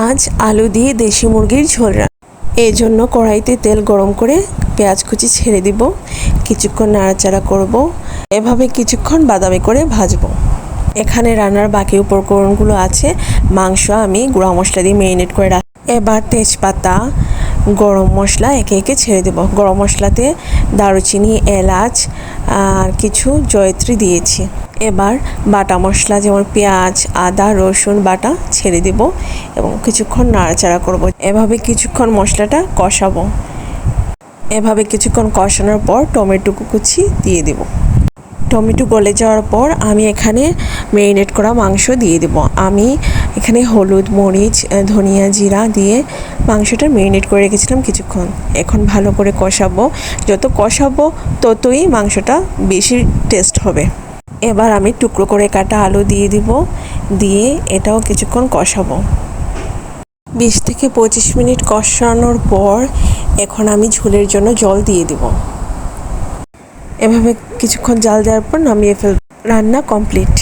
আজ আলু দিয়ে দেশি মুরগির ঝোল এই জন্য কড়াইতে তেল গরম করে পেঁয়াজ কুচি ছেড়ে দিব। কিছুক্ষণ নাড়াচাড়া করব। এভাবে কিছুক্ষণ বাদামি করে ভাজবো। এখানে রান্নার বাকি উপকরণগুলো আছে। মাংস আমি গুঁড়া মশলা দিয়ে ম্যারিনেট করে রাখ এবার তেজপাতা, গরম মশলা একে একে ছেড়ে দেব। গরম মশলাতে দারুচিনি, এলাচ, আর কিছু জয়ত্রী দিয়েছি। এবার বাটা মশলা যেমন পেঁয়াজ, আদা, রসুন, বাটা ছেড়ে দেব এবং কিছুক্ষণ নাড়াচাড়া করব। এভাবে কিছুক্ষণ মশলাটা কষাবো। এভাবে কিছুক্ষণ কষানোর পর টমেটো কুচি দিয়ে দেব। টমেটো গলে যাওয়ার পর আমি এখানে ম্যারিনেট করা মাংস দিয়ে দেব। আমি এখানে হলুদ, মরিচ ধনিয়া জিরা দিয়ে মাংসটা ম্যারিনেট করে রেখেছিলাম কিছুক্ষণ। এখন ভালো করে কষাবো। যত কষাবো ততই মাংসটা বেশি টেস্ট হবে। এবার আমি টুকরো করে কাটা আলু দিয়ে দিব, দিয়ে এটাও কিছুক্ষণ কষাবো। বিশ থেকে পঁচিশ মিনিট কষানোর পর এখন আমি ঝোলের জন্য জল দিয়ে দিব। এভাবে কিছুক্ষণ জাল দেওয়ার পর নামিয়ে ফেল রান্না কমপ্লিট।